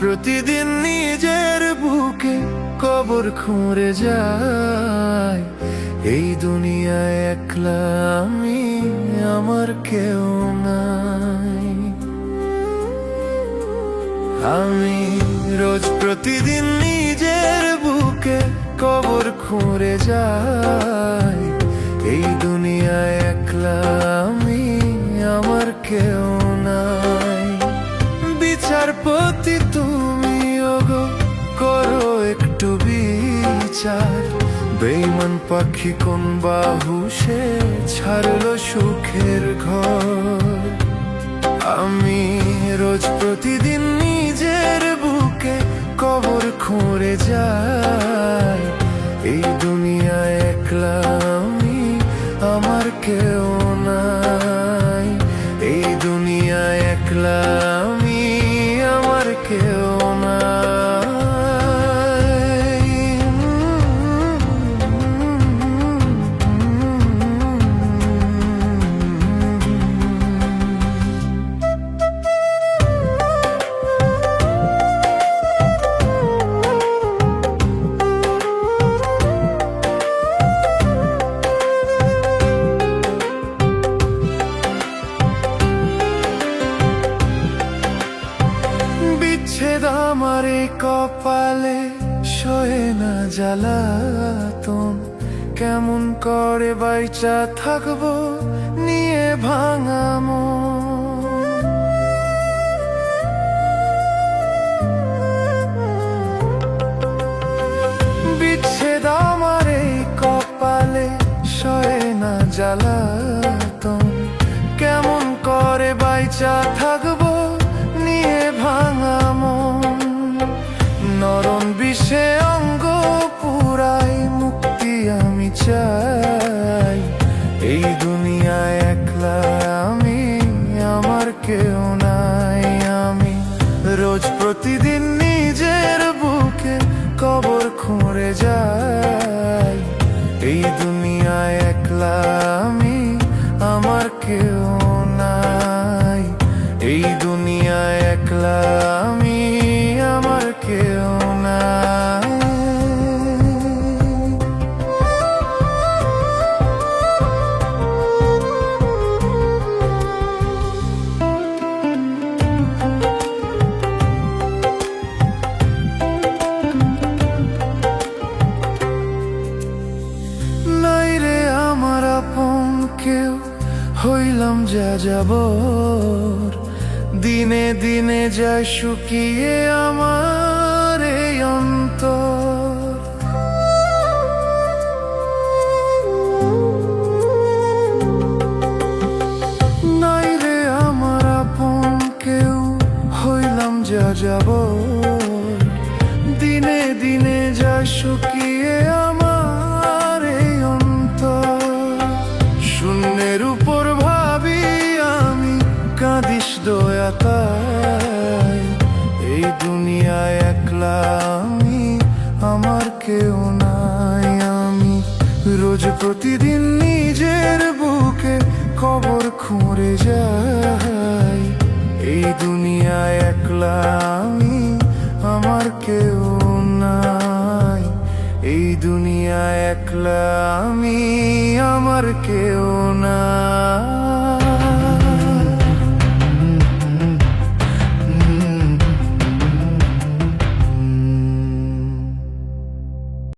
প্রতিদিন নিজের বুকে কবর খুঁড়ে যায় এই দুনিয়ায় একলা আমি, আমার কেউ নাই। আমি রোজ প্রতিদিন নিজের বুকে কবর খুঁড়ে যাই। বিচারপতি তুমি ওগো করো একটু বিচার। বেইমান পাখি কোন বাহু, সে ছাড়লো সুখের ঘর। আমি রোজ প্রতিদিন নিজের বুকে কবর খুঁড়ে যাই। এই দুনিয়ায় একলা আমি, আমার কেউ আমার আমার কপালে সয়ে না জ্বালাতন কেমন করে বাইচা থাকব নিয়ে ভাঙা মন। বিচ্ছেদ আমার কপালে সয়ে না জ্বালাতন কেমন করে বাইচা থাকব বিষে অঙ্গ পুরাই মুক্তি আমি চাই। এই দুনিয়ায় একলা আমি, আমার কেউ নাই। আমি রোজ প্রতিদিন নিজের বুকে কবর খুঁড়ে যাই। এই দুনিয়ায় একলা আমি, আমার কেউ যা দিনে দিনে যায় শুকিয়ে আমার এই অন্তর। নাই রে আমার আপন কেউ, হইলাম যা যাবর। দিনে দিনে যা শুকিয়ে আমার দয়া এই দুনিয়ায় একলা আমি, আমার কেউ নাই। আমি রোজ প্রতিদিন নিজের বুকে কবর খুঁড়ে যাই। এই দুনিয়ায় একলা আমি, আমার কেউ নাই। এই দুনিয়ায় একলা আমি, আমার কেউ নাই।